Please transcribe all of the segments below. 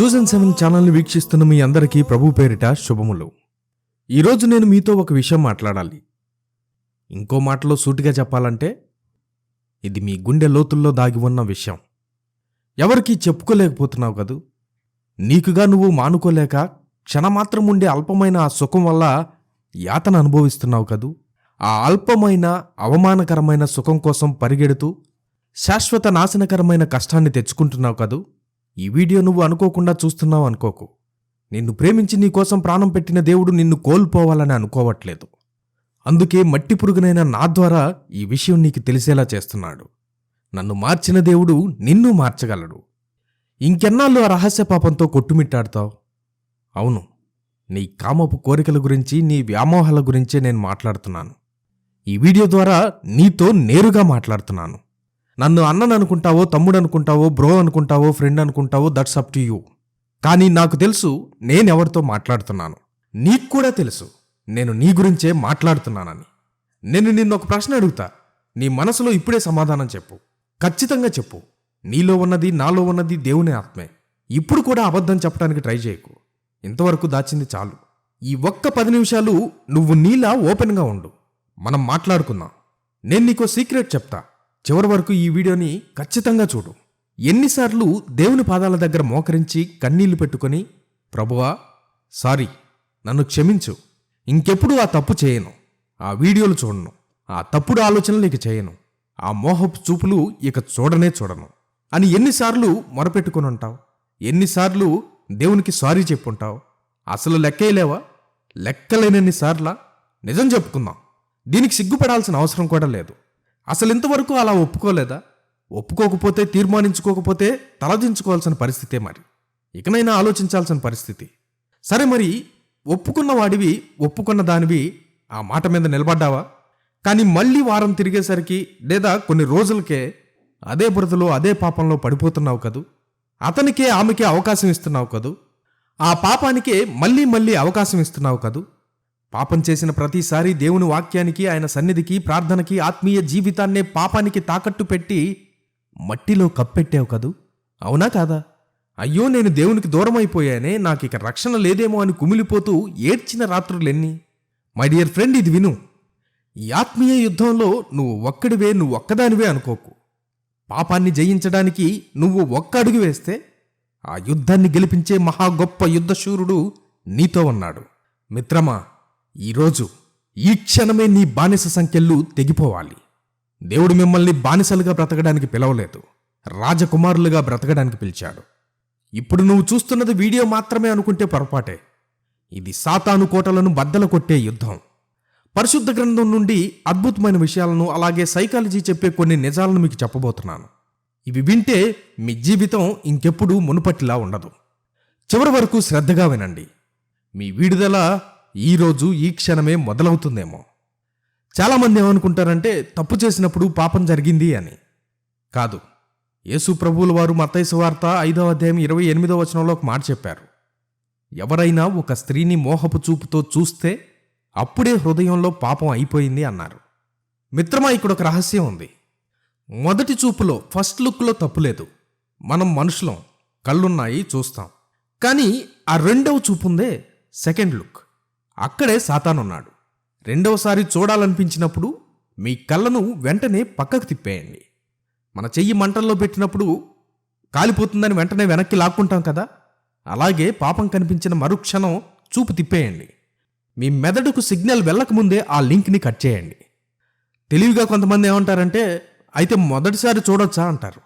Chosen seven ఛానల్ని వీక్షిస్తున్న మీ అందరికీ ప్రభు పేరిట శుభములు. ఈరోజు నేను మీతో ఒక విషయం మాట్లాడాలి. ఇంకో మాటలో సూటిగా చెప్పాలంటే ఇది మీ గుండె లోతుల్లో దాగి ఉన్న విషయం. ఎవరికీ చెప్పుకోలేకపోతున్నావు కదూ? నీకుగా నువ్వు మానుకోలేక క్షణమాత్రం ఉండే అల్పమైన ఆ సుఖం వల్ల యాతన అనుభవిస్తున్నావు కదూ? ఆ అల్పమైన అవమానకరమైన సుఖం కోసం పరిగెడుతూ శాశ్వత నాశనకరమైన కష్టాన్ని తెచ్చుకుంటున్నావు కదూ? ఈ వీడియో నువ్వు అనుకోకుండా చూస్తున్నావు అనుకోకు. నిన్ను ప్రేమించి నీకోసం ప్రాణం పెట్టిన దేవుడు నిన్ను కోల్పోవాలని అనుకోవట్లేదు. అందుకే మట్టి పురుగునైన నా ద్వారా ఈ విషయం నీకు తెలిసేలా చేస్తున్నాడు. నన్ను మార్చిన దేవుడు నిన్ను మార్చగలడు. ఇంకెన్నాళ్ళు ఆ రహస్య పాపంతో కొట్టుమిట్టాడుతావు? అవును నీ కామపు కోరికల గురించి నీ వ్యామోహాల గురించే నేను మాట్లాడుతున్నాను. ఈ వీడియో ద్వారా నీతో నేరుగా మాట్లాడుతున్నాను. నన్ను అన్నను అనుకుంటావో తమ్ముడు అనుకుంటావో బ్రో అనుకుంటావో ఫ్రెండ్ అనుకుంటావో దట్స్ అప్ టు యూ కానీ నాకు తెలుసు నేనెవరితో మాట్లాడుతున్నాను. నీకు కూడా తెలుసు నేను నీ గురించే మాట్లాడుతున్నానని. నేను నిన్ను ఒక ప్రశ్న అడుగుతా. నీ మనసులో ఇప్పుడే సమాధానం చెప్పు. ఖచ్చితంగా చెప్పు. నీలో ఉన్నది నాలో ఉన్నది దేవుని ఆత్మే. ఇప్పుడు కూడా అబద్ధం చెప్పడానికి ట్రై చేయకు. ఇంతవరకు దాచింది చాలు. ఈ ఒక్క పది నిమిషాలు నువ్వు నీలా ఓపెన్గా ఉండు. మనం మాట్లాడుకుందాం. నేను నీకో సీక్రెట్ చెప్తా. చివరి వరకు ఈ వీడియోని ఖచ్చితంగా చూడు. ఎన్నిసార్లు దేవుని పాదాల దగ్గర మోకరించి కన్నీళ్ళు పెట్టుకొని ప్రభువా సారీ నన్ను క్షమించు. ఇంకెప్పుడు ఆ తప్పు చేయను. ఆ వీడియోలు చూడను. ఆ తప్పుడు ఆలోచనలు ఇక చేయను. ఆ మోహపు చూపులు ఇక చూడనే చూడను. అని ఎన్నిసార్లు మొరపెట్టుకుని ఉంటావు? ఎన్నిసార్లు దేవునికి సారీ చెప్పుంటావు? అసలు లెక్కేయలేవా లెక్కలేనన్ని సార్లా నిజం చెప్పుకుందాం. దీనికి సిగ్గుపడాల్సిన అవసరం కూడా లేదు. అసలు ఇంతవరకు అలా ఒప్పుకోలేదా? ఒప్పుకోకపోతే తీర్మానించుకోకపోతే తలదించుకోవాల్సిన పరిస్థితే మరి. ఇకనైనా ఆలోచించాల్సిన పరిస్థితి. సరే మరి ఒప్పుకున్న వాడివి ఒప్పుకున్న దానివి ఆ మాట మీద నిలబడ్డావా? కానీ మళ్ళీ వారం తిరిగేసరికి లేదా కొన్ని రోజులకే అదే బురదలో అదే పాపంలో పడిపోతున్నావు కదూ? అతనికే ఆమెకే అవకాశం ఇస్తున్నావు కదూ? ఆ పాపానికే మళ్ళీ మళ్ళీ అవకాశం ఇస్తున్నావు కదూ? పాపం చేసిన ప్రతిసారి దేవుని వాక్యానికి ఆయన సన్నిధికి ప్రార్థనకి ఆత్మీయ జీవితాన్నే పాపానికి తాకట్టు పెట్టి మట్టిలో కప్పెట్టావు కదూ? అవునా కాదా? అయ్యో నేను దేవునికి దూరం అయిపోయానే నాకు ఇక రక్షణ లేదేమో అని కుమిలిపోతూ ఏడ్చిన రాత్రులెన్ని? మై డియర్ ఫ్రెండ్ ఇది విను. ఈ ఆత్మీయ యుద్ధంలో నువ్వు ఒక్కడివే నువ్వు ఒక్కదానివే అనుకోకు. పాపాన్ని జయించడానికి నువ్వు ఒక్క అడుగు వేస్తే ఆ యుద్ధాన్ని గెలిపించే మహా గొప్ప యుద్ధశూరుడు నీతో ఉన్నాడు. మిత్రమా ఈరోజు ఈ క్షణమే నీ బానిస సంఖ్యలు తెగిపోవాలి. దేవుడు మిమ్మల్ని బానిసలుగా బ్రతకడానికి పిలవలేదు. రాజకుమారులుగా బ్రతకడానికి పిలిచాడు. ఇప్పుడు నువ్వు చూస్తున్నది వీడియో మాత్రమే అనుకుంటే పొరపాటే. ఇది సాతాను కోటలను బద్దలు కొట్టే యుద్ధం. పరిశుద్ధ గ్రంథం నుండి అద్భుతమైన విషయాలను అలాగే సైకాలజీ చెప్పే కొన్ని నిజాలను మీకు చెప్పబోతున్నాను. ఇవి వింటే మీ జీవితం ఇంకెప్పుడు మునుపటిలా ఉండదు. చివరి వరకు శ్రద్ధగా వినండి. మీ విడుదల ఈరోజు ఈ క్షణమే మొదలవుతుందేమో. చాలామంది ఏమనుకుంటారంటే తప్పు చేసినప్పుడు పాపం జరిగింది అని. కాదు యేసు ప్రభువుల వారు మత్తైసు వార్త ఐదవ అధ్యాయం ఇరవై ఎనిమిదవ వచనంలో ఒక మాట చెప్పారు. ఎవరైనా ఒక స్త్రీని మోహపు చూపుతో చూస్తే అప్పుడే హృదయంలో పాపం అయిపోయింది అన్నారు. మిత్రమా ఇక్కడ ఒక రహస్యం ఉంది. మొదటి చూపులో ఫస్ట్ లుక్లో తప్పులేదు మనం మనుషులం కళ్ళున్నాయి చూస్తాం. కానీ ఆ రెండవ చూపుందే సెకండ్ లుక్. అక్కడే సాతానున్నాడు. రెండవసారి చూడాలనిపించినప్పుడు మీ కళ్ళను వెంటనే పక్కకు తిప్పేయండి. మన చెయ్యి మంటల్లో పెట్టినప్పుడు కాలిపోతుందని వెంటనే వెనక్కి లాక్కుంటాం కదా? అలాగే పాపం కనిపించిన మరుక్షణం చూపు తిప్పేయండి. మీ మెదడుకు సిగ్నల్ వెళ్ళకముందే ఆ లింక్ని కట్ చేయండి. తెలివిగా కొంతమంది ఏమంటారంటే అయితే మొదటిసారి చూడొచ్చా? అంటారు.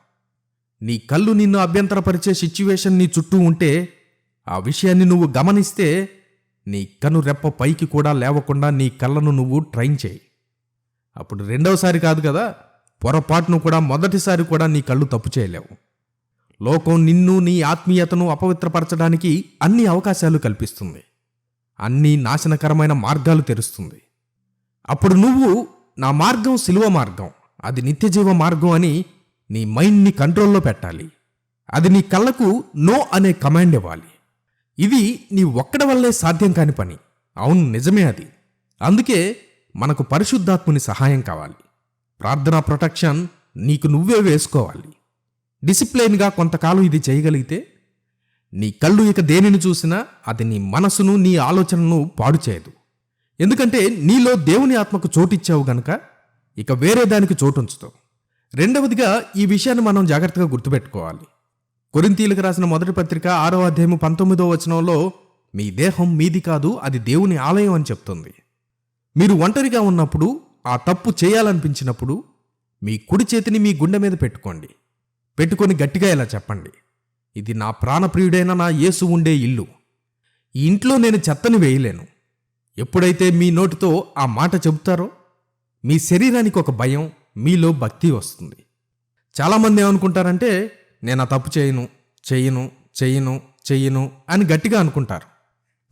నీ కళ్ళు నిన్ను అభ్యంతరపరిచే సిచ్యువేషన్ నీ చుట్టూ ఉంటే ఆ విషయాన్ని నువ్వు గమనిస్తే నీ కను రెప్ప పైకి కూడా లేవకుండా నీ కళ్ళను నువ్వు ట్రైన్ చేయి. అప్పుడు రెండవసారి కాదు కదా పొరపాటును కూడా మొదటిసారి కూడా నీ కళ్ళు తప్పు చేయలేవు. లోకం నిన్ను నీ ఆత్మీయతను అపవిత్రపరచడానికి అన్ని అవకాశాలు కల్పిస్తుంది. అన్ని నాశనకరమైన మార్గాలు తెరుస్తుంది. అప్పుడు నువ్వు నా మార్గం సిలువ మార్గం అది నిత్యజీవ మార్గం అని నీ మైండ్ని కంట్రోల్లో పెట్టాలి. అది నీ కళ్ళకు నో అనే కమాండ్ ఇవ్వాలి. ఇది నీ ఒక్కడి వల్లే సాధ్యం కాని పని. అవును నిజమే అది. అందుకే మనకు పరిశుద్ధాత్ముని సహాయం కావాలి. ప్రార్థనా ప్రొటెక్షన్ నీకు నువ్వే వేసుకోవాలి. డిసిప్లైన్గా కొంతకాలం ఇది చేయగలిగితే నీ కళ్ళు ఇక దేనిని చూసినా అది నీ మనసును నీ ఆలోచనను పాడు చేయదు. ఎందుకంటే నీలో దేవుని ఆత్మకు చోటిచ్చావు గనక ఇక వేరే దానికి చోటుంచుతావు. రెండవదిగా ఈ విషయాన్ని మనం జాగ్రత్తగా గుర్తుపెట్టుకోవాలి. కొరింతీలకు రాసిన మొదటి పత్రిక ఆరో అధ్యాయం పంతొమ్మిదో వచనంలో మీ దేహం మీది కాదు అది దేవుని ఆలయం అని చెప్తుంది. మీరు ఒంటరిగా ఉన్నప్పుడు ఆ తప్పు చేయాలనిపించినప్పుడు మీ కుడి చేతిని మీ గుండె మీద పెట్టుకోండి. పెట్టుకొని గట్టిగా ఇలా చెప్పండి. ఇది నా ప్రాణప్రియుడైన నా యేసు ఉండే ఇల్లు. ఈ ఇంట్లో నేను చెత్తని వేయలేను. ఎప్పుడైతే మీ నోటితో ఆ మాట చెబుతారో మీ శరీరానికి ఒక భయం మీలో భక్తి వస్తుంది. చాలామంది ఏమనుకుంటారంటే నేను ఆ తప్పు చేయను చెయ్యను చెయ్యను చెయ్యను అని గట్టిగా అనుకుంటారు.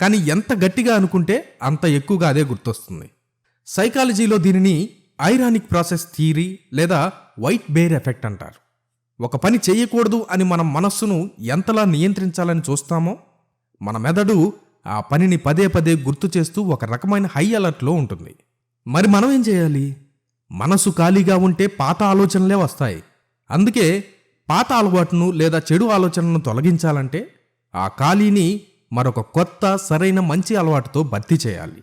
కానీ ఎంత గట్టిగా అనుకుంటే అంత ఎక్కువగా అదే గుర్తొస్తుంది. సైకాలజీలో దీనిని ఐరానిక్ ప్రాసెస్ థియరీ లేదా వైట్ బేర్ ఎఫెక్ట్ అంటారు. ఒక పని చేయకూడదు అని మనం మనస్సును ఎంతలా నియంత్రించాలని చూస్తామో మన మెదడు ఆ పనిని పదే పదే గుర్తు చేస్తూ ఒక రకమైన హై అలర్ట్లో ఉంటుంది. మరి మనం ఏం చేయాలి? మనసు ఖాళీగా ఉంటే పాత ఆలోచనలే వస్తాయి. అందుకే పాత అలవాటును లేదా చెడు ఆలోచనలను తొలగించాలంటే ఆ ఖాళీని మరొక కొత్త సరైన మంచి అలవాటుతో భర్తీ చేయాలి.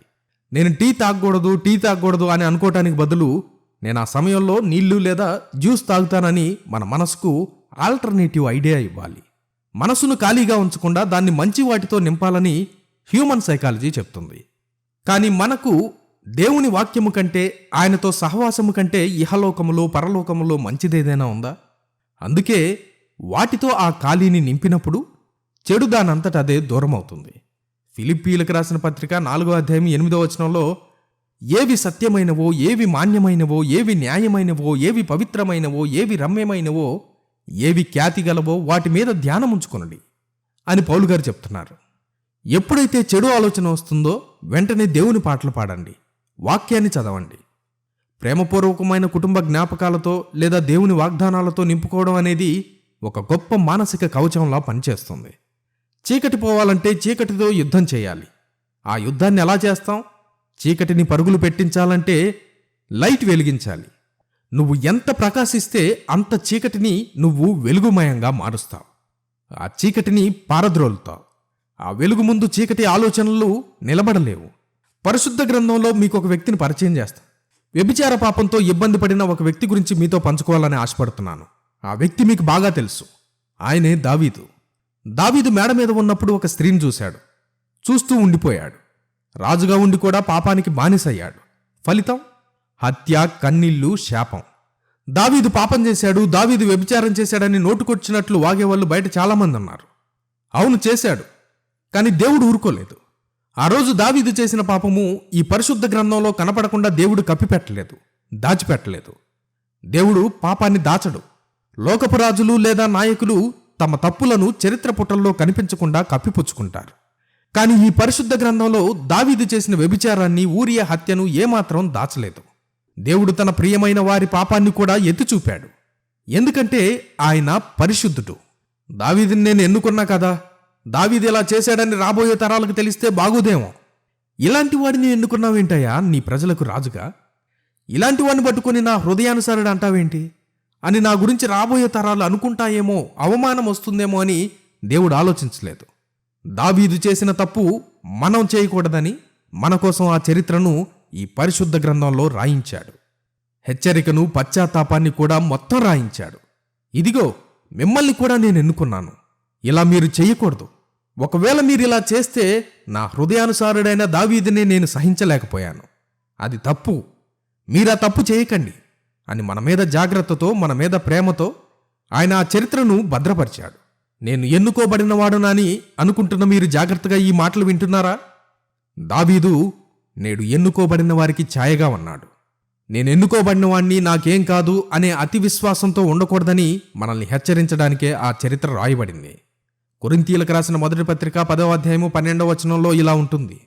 నేను టీ తాగకూడదు టీ తాగకూడదు అని అనుకోవటానికి బదులు నేను ఆ సమయంలో నీళ్ళు లేదా జ్యూస్ తాగుతానని మన మనసుకు ఆల్టర్నేటివ్ ఐడియా ఇవ్వాలి. మనసును ఖాళీగా ఉంచకుండా దాన్ని మంచి వాటితో నింపాలని హ్యూమన్ సైకాలజీ చెప్తుంది. కానీ మనకు దేవుని వాక్యము కంటే ఆయనతో సహవాసము కంటే ఇహలోకములో పరలోకములో మంచిదేదైనా ఉందా? అందుకే వాటితో ఆ ఖాళీని నింపినప్పుడు చెడు దానంతట అదే దూరమవుతుంది. ఫిలిప్పీలకు రాసిన పత్రిక నాలుగో అధ్యాయం ఎనిమిదో వచనంలో ఏవి సత్యమైనవో ఏవి మాన్యమైనవో ఏవి న్యాయమైనవో ఏవి పవిత్రమైనవో ఏవి రమ్యమైనవో ఏవి ఖ్యాతి గలవో వాటి మీద ధ్యానం ఉంచుకొనండి అని పౌలు గారు చెప్తున్నారు. ఎప్పుడైతే చెడు ఆలోచన వస్తుందో వెంటనే దేవుని పాటలు పాడండి వాక్యాన్ని చదవండి. ప్రేమపూర్వకమైన కుటుంబ జ్ఞాపకాలతో లేదా దేవుని వాగ్దానాలతో నింపుకోవడం అనేది ఒక గొప్ప మానసిక కవచంలా పనిచేస్తుంది. చీకటి పోవాలంటే చీకటితో యుద్ధం చేయాలి. ఆ యుద్ధాన్ని ఎలా చేస్తాం? చీకటిని పరుగులు పెట్టించాలంటే లైట్ వెలిగించాలి. నువ్వు ఎంత ప్రకాశిస్తే అంత చీకటిని నువ్వు వెలుగుమయంగా మారుస్తావు. ఆ చీకటిని పారద్రోలుతావు. ఆ వెలుగు ముందు చీకటి ఆలోచనలు నిలబడలేవు. పరిశుద్ధ గ్రంథంలో మీకు ఒక వ్యక్తిని పరిచయం చేస్తా. వ్యభిచార పాపంతో ఇబ్బంది పడిన ఒక వ్యక్తి గురించి మీతో పంచుకోవాలని ఆశపడుతున్నాను. ఆ వ్యక్తి మీకు బాగా తెలుసు. ఆయనే దావీదు. దావీదు మేడ మీద ఉన్నప్పుడు ఒక స్త్రీని చూశాడు. చూస్తూ ఉండిపోయాడు. రాజుగా ఉండి కూడా పాపానికి బానిసయ్యాడు. ఫలితం? హత్య కన్నీళ్ళు శాపం. దావీదు పాపం చేశాడు దావీదు వ్యభిచారం చేశాడని నోటుకొచ్చినట్లు వాగేవాళ్ళు బయట చాలామంది ఉన్నారు. అవును చేశాడు. కానీ దేవుడు ఊరుకోలేదు. ఆ రోజు దావీదు చేసిన పాపము ఈ పరిశుద్ధ గ్రంథంలో కనపడకుండా దేవుడు కప్పిపెట్టలేదు దాచిపెట్టలేదు. దేవుడు పాపాన్ని దాచడు. లోకపు రాజులు లేదా నాయకులు తమ తప్పులను చరిత్ర పుటల్లో కనిపించకుండా కప్పిపుచ్చుకుంటారు. కానీ ఈ పరిశుద్ధ గ్రంథంలో దావీదు చేసిన వ్యభిచారాన్ని ఊరియ హత్యను ఏమాత్రం దాచలేదు. దేవుడు తన ప్రియమైన వారి పాపాన్ని కూడా ఎత్తి చూపాడు ఎందుకంటే ఆయన పరిశుద్ధుడు. దావీదిని నేను ఎన్నుకున్నా కదా? దావీది ఇలా చేశాడని రాబోయే తరాలకు తెలిస్తే బాగోదేమో. ఇలాంటి వాడిని ఎన్నుకున్నావేంటయ్యా? నీ ప్రజలకు రాజుగా? ఇలాంటి వాడిని పట్టుకొని నా హృదయానుసారుడు అంటావేంటి? అని నా గురించి రాబోయే తరాలు అనుకుంటాయేమో అవమానం వస్తుందేమో అని దేవుడు ఆలోచించలేదు. దావీదు చేసిన తప్పు మనం చేయకూడదని మన కోసం ఆ చరిత్రను ఈ పరిశుద్ధ గ్రంథంలో రాయించాడు. హెచ్చరికను పశ్చాత్తాపాన్ని కూడా మొత్తం రాయించాడు. ఇదిగో మిమ్మల్ని కూడా నేను ఎన్నుకున్నాను. ఇలా మీరు చేయకూడదు. ఒకవేళ మీరు ఇలా చేస్తే నా హృదయానుసారుడైన దావీదిని నేను సహించలేకపోయాను. అది తప్పు. మీరా తప్పు చేయకండి అని మన మీద జాగ్రత్తతో మన మీద ప్రేమతో ఆయన ఆ చరిత్రను భద్రపరిచాడు. నేను ఎన్నుకోబడినవాడునని అనుకుంటున్న మీరు జాగ్రత్తగా ఈ మాటలు వింటున్నారా? దావీదు నేడు ఎన్నుకోబడిన వారికి ఛాయగా ఉన్నాడు. నేను ఎన్నుకోబడిన వాణ్ణి నాకేం కాదు అనే అతి విశ్వాసంతో ఉండకూడదని మనల్ని హెచ్చరించడానికే ఆ చరిత్ర రాయబడింది. కొరింతీలకు రాసిన మొదటి పత్రిక పదవ అధ్యాయము పన్నెండవ వచనంలో ఇలా ఉంటుంది.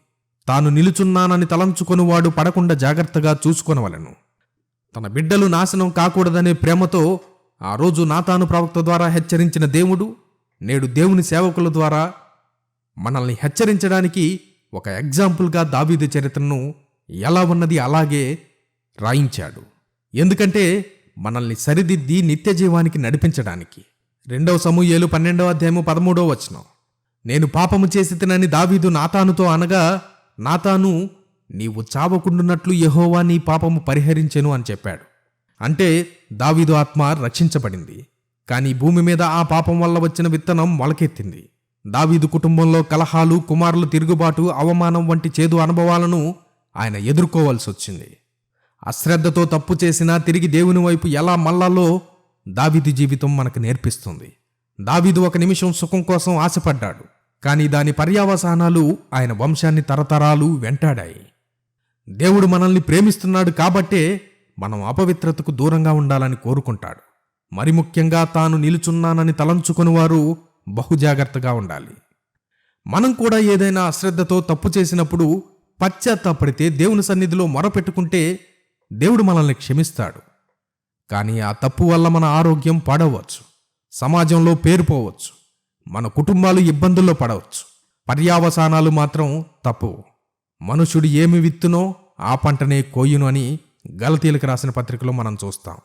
తాను నిలుచున్నానని తలంచుకొనివాడు పడకుండా జాగ్రత్తగా చూసుకొనవలెను. తన బిడ్డలు నాశనం కాకూడదనే ప్రేమతో ఆ రోజు నాతాను ప్రవక్త ద్వారా హెచ్చరించిన దేవుడు నేడు దేవుని సేవకుల ద్వారా మనల్ని హెచ్చరించడానికి ఒక ఎగ్జాంపుల్గా దావీదు చరిత్రను ఎలా ఉన్నది అలాగే రాయించాడు. ఎందుకంటే మనల్ని సరిదిద్ది నిత్య జీవానికి నడిపించడానికి. రెండవ సమూహేలు పన్నెండవ అధ్యాయము పదమూడవ వచనం. నేను పాపము చేసి తినని దావీదు నాతానుతో అనగా నాతాను నీవు చావకుండునట్లు యహోవా నీ పాపము పరిహరించెను అని చెప్పాడు. అంటే దావీదు ఆత్మ రక్షించబడింది. కానీ భూమి మీద ఆ పాపం వల్ల వచ్చిన విత్తనం మొలకెత్తింది దావీదు కుటుంబంలో కలహాలు కుమారుల తిరుగుబాటు అవమానం వంటి చేదు అనుభవాలను ఆయన ఎదుర్కోవాల్సి వచ్చింది అశ్రద్ధతో తప్పు చేసినా తిరిగి దేవుని వైపు ఎలా మల్లాలో దావిది జీవితం మనకు నేర్పిస్తుంది. దావిదు ఒక నిమిషం సుఖం కోసం ఆశపడ్డాడు. కానీ దాని పర్యావసానాలు ఆయన వంశాన్ని తరతరాలు వెంటాడాయి. దేవుడు మనల్ని ప్రేమిస్తున్నాడు కాబట్టే మనం అపవిత్రతకు దూరంగా ఉండాలని కోరుకుంటాడు. మరి ముఖ్యంగా తాను నిలుచున్నానని తలంచుకుని వారు బహుజాగ్రత్తగా ఉండాలి. మనం కూడా ఏదైనా అశ్రద్ధతో తప్పు చేసినప్పుడు పశ్చాత్తాపడితే దేవుని సన్నిధిలో మొరపెట్టుకుంటే దేవుడు మనల్ని క్షమిస్తాడు. కానీ ఆ తప్పు వల్ల మన ఆరోగ్యం పాడవచ్చు. సమాజంలో పేరుపోవచ్చు మన కుటుంబాలు ఇబ్బందుల్లో పడవచ్చు. పర్యావసానాలు మాత్రం తప్పువు. మనుషుడు ఏమి విత్తునో ఆ పంటనే కోయును అని గలతీలకు రాసిన పత్రికలో మనం చూస్తాం.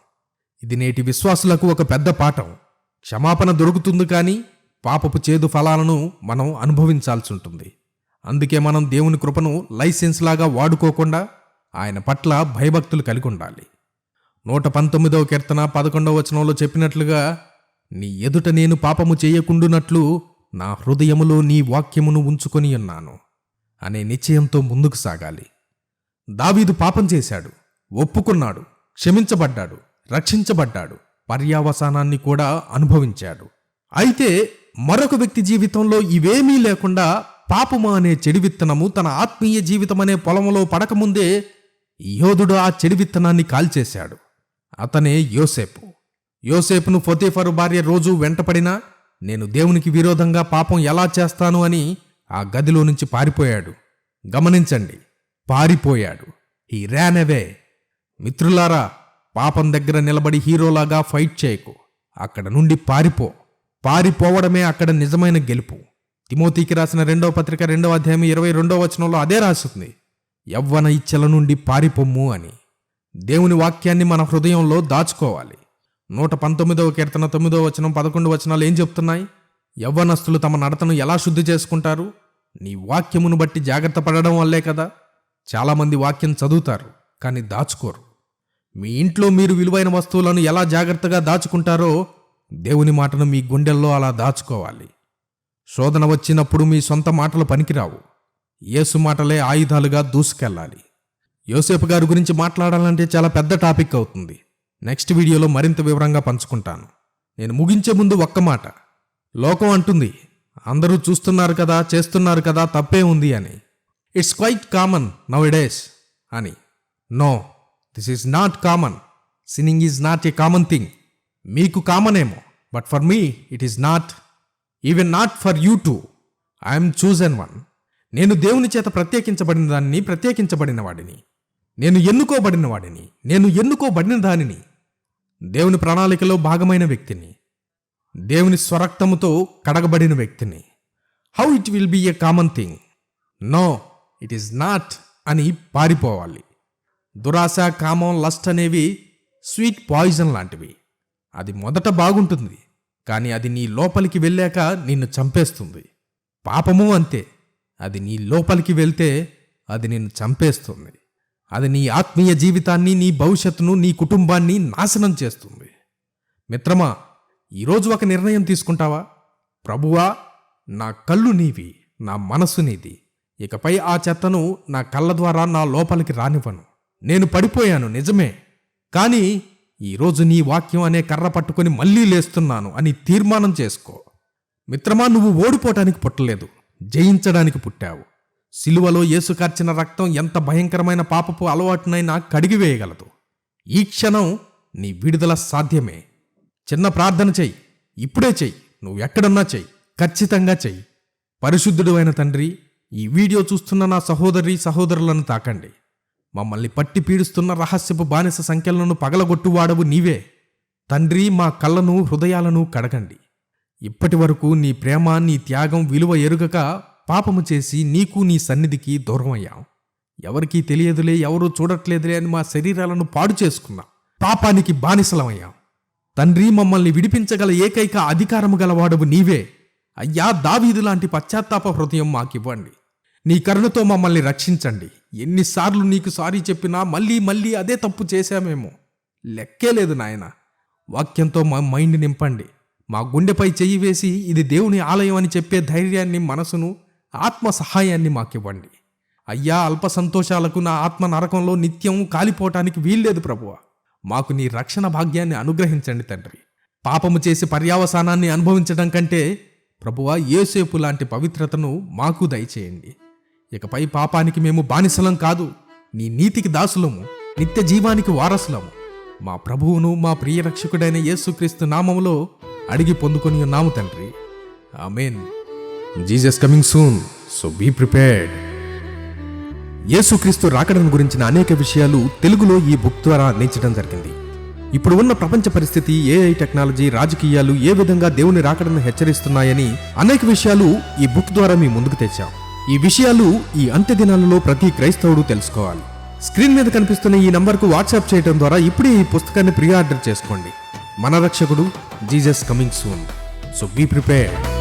ఇది నేటి విశ్వాసులకు ఒక పెద్ద పాఠం. క్షమాపణ దొరుకుతుంది కానీ పాపపు చేదు ఫలాలను మనం అనుభవించాల్సి ఉంటుంది. అందుకే మనం దేవుని కృపను లైసెన్స్ లాగా వాడుకోకుండా ఆయన పట్ల భయభక్తులు కలిగి ఉండాలి. నూట పంతొమ్మిదవ కీర్తన పదకొండవ వచనంలో చెప్పినట్లుగా నీ ఎదుట నేను పాపము చేయకుండునట్లు నా హృదయములో నీ వాక్యమును ఉంచుకొని ఉన్నాను అనే నిశ్చయంతో ముందుకు సాగాలి. దావీదు పాపం చేశాడు ఒప్పుకున్నాడు క్షమించబడ్డాడు రక్షించబడ్డాడు పర్యావసానాన్ని కూడా అనుభవించాడు. అయితే మరొక వ్యక్తి జీవితంలో ఇవేమీ లేకుండా పాపము అనే చెడి విత్తనము తన ఆత్మీయ జీవితం అనే పొలంలో పడకముందే యోధుడు ఆ చెడు విత్తనాన్ని కాల్చేశాడు. అతనే యోసేపు. యోసేపును ఫొతేఫరు భార్య రోజు వెంటపడినా నేను దేవునికి విరోధంగా పాపం ఎలా చేస్తాను అని ఆ గదిలో నుంచి పారిపోయాడు. గమనించండి పారిపోయాడు. ఈ ర్యాన్ అవే. మిత్రులారా పాపం దగ్గర నిలబడి హీరోలాగా ఫైట్ చేయకు. అక్కడ నుండి పారిపో. పారిపోవడమే అక్కడ నిజమైన గెలుపు. తిమోతికి రాసిన రెండవ పత్రిక రెండవ అధ్యాయం ఇరవై రెండవ వచనంలో అదే రాస్తుంది యవ్వన ఇచ్చల నుండి పారిపొమ్ము అని. దేవుని వాక్యాన్ని మన హృదయంలో దాచుకోవాలి. నూట పంతొమ్మిదవ కీర్తన తొమ్మిదవ వచనం పదకొండు వచనాలు ఏం చెప్తున్నాయి? యవ్వనస్తులు తమ నడతను ఎలా శుద్ధి చేసుకుంటారు? నీ వాక్యమును బట్టి జాగ్రత్త పడడం వల్లే కదా? చాలామంది వాక్యం చదువుతారు కానీ దాచుకోరు. మీ ఇంట్లో మీరు విలువైన వస్తువులను ఎలా జాగ్రత్తగా దాచుకుంటారో దేవుని మాటను మీ గుండెల్లో అలా దాచుకోవాలి. శోధన వచ్చినప్పుడు మీ సొంత మాటలు పనికిరావు. యేసు మాటలే ఆయుధాలుగా దూసుకెళ్ళాలి. యోసేపు గారి గురించి మాట్లాడాలంటే చాలా పెద్ద టాపిక్ అవుతుంది. నెక్స్ట్ వీడియోలో మరింత వివరంగా పంచుకుంటాను. నేను ముగించే ముందు ఒక్క మాట. లోకం అంటుంది అందరూ చూస్తున్నారు కదా చేస్తున్నారు కదా తప్పే ఉంది అని. It's quite common nowadays అని. No this is not common sinning is not a common thing మీకు కామన్ ఏమో but for me it is not even not for you to I'm chosen one నేను దేవుని చేత ప్రత్యేకించబడిన దాన్ని ప్రత్యేకించబడిన వాడిని. నేను ఎన్నుకోబడిన వాడిని నేను ఎన్నుకోబడిన దానిని. దేవుని ప్రణాళికలో భాగమైన వ్యక్తిని దేవుని స్వరక్తముతో కడగబడిన వ్యక్తిని. How it will be a common thing no it is not అని పారిపోవాలి. దురాశ కామం లస్ట్ అనేవి స్వీట్ పాయిజన్ లాంటివి. అది మొదట బాగుంటుంది కానీ అది నీ లోపలికి వెళ్ళాక నిన్ను చంపేస్తుంది. పాపము అంతే అది నీ లోపలికి వెళ్తే అది నిన్ను చంపేస్తుంది. అది నీ ఆత్మీయ జీవితాన్ని నీ భవిష్యత్తును నీ కుటుంబాన్ని నాశనం చేస్తుంది. మిత్రమా ఈరోజు ఒక నిర్ణయం తీసుకుంటావా? ప్రభువా నా కళ్ళు నీవి నా మనస్సు నీది. ఇకపై ఆ చెత్తను నా కళ్ళ ద్వారా నా లోపలికి రానివ్వను. నేను పడిపోయాను నిజమే. కానీ ఈరోజు నీ వాక్యం అనే కర్ర పట్టుకొని మళ్ళీ లేస్తున్నాను అని తీర్మానం చేసుకో. మిత్రమా నువ్వు ఓడిపోవటానికి పుట్టలేదు జయించడానికి పుట్టావు. సిలువలో యేసు కార్చిన రక్తం ఎంత భయంకరమైన పాపపు అలవాటునైనా కడిగివేయగలదు ఈ క్షణం నీ విడుదల సాధ్యమే. చిన్న ప్రార్థన చెయ్యి. ఇప్పుడే చెయ్యి. నువ్వు ఎక్కడున్నా చెయ్యి. ఖచ్చితంగా చెయ్యి. పరిశుద్ధుడు అయిన తండ్రి ఈ వీడియో చూస్తున్న నా సహోదరి సహోదరులను తాకండి. మమ్మల్ని పట్టి పీడిస్తున్న రహస్యపు బానిస సంఖ్యలను పగలగొట్టువాడవు నీవే. తండ్రి మా కళ్ళను హృదయాలను కడగండి. ఇప్పటి వరకు నీ ప్రేమ నీ త్యాగం విలువ ఎరుగక పాపము చేసి నీకు నీ సన్నిధికి దూరమయ్యాం ఎవరికీ తెలియదులే ఎవరూ చూడట్లేదులే అని మా శరీరాలను పాడు చేసుకున్నాం. పాపానికి బానిసలమయ్యాం తండ్రి మమ్మల్ని విడిపించగల ఏకైక అధికారము గలవాడవు నీవే. అయ్యా దావీదు లాంటి పశ్చాత్తాప హృదయం మాకివ్వండి. నీ కరుణతో మమ్మల్ని రక్షించండి. ఎన్నిసార్లు నీకు సారీ చెప్పినా మళ్ళీ మళ్ళీ అదే తప్పు చేశామేమో. లెక్కే లేదు నాయన. వాక్యంతో మా మైండ్ నింపండి. మా గుండెపై చెయ్యి వేసి ఇది దేవుని ఆలయం అని చెప్పే ధైర్యాన్ని మనసును ఆత్మ సహాయాన్ని మాకివ్వండి. అయ్యా అల్ప సంతోషాలకు నా ఆత్మ నరకంలో నిత్యం కాలిపోవటానికి వీల్లేదు ప్రభువ. మాకు నీ రక్షణ భాగ్యాన్ని అనుగ్రహించండి తండ్రి. పాపము చేసి పర్యావసానాన్ని అనుభవించడం కంటే ప్రభువ ఏసేపు లాంటి పవిత్రతను మాకు దయచేయండి. ఇకపై పాపానికి మేము బానిసలం కాదు నీ నీతికి దాసులము నిత్య జీవానికి వారసులము. మా ప్రభువును మా ప్రియరక్షకుడైన యేసుక్రీస్తు నామములో అడిగి పొందుకొని ఉన్నాము తండ్రి. Amen. Jesus coming soon so be prepared యేసుక్రీస్తు రాకడను గురించిన అనేక విషయాలు తెలుగులో ఈ బుక్ ద్వారా అందించడం జరిగింది. ఇప్పుడు ఉన్న ప్రపంచ పరిస్థితి ఏఐ టెక్నాలజీ రాజకీయాలు ఏ విధంగా దేవుని రాకడను హెచ్చరిస్తున్నాయని అనేక విషయాలు ఈ బుక్ ద్వారా మీ ముందుకు తెచ్చాం. ఈ విషయాలు ఈ అంత్య దినాలలో ప్రతి క్రైస్తవుడు తెలుసుకోవాలి. స్క్రీన్ మీద కనిపిస్తున్న ఈ నంబర్కు వాట్సాప్ చేయడం ద్వారా ఇప్పుడే ఈ పుస్తకాన్ని ప్రీ ఆర్డర్ చేసుకోండి. మన రక్షకుడు Jesus coming soon so be prepared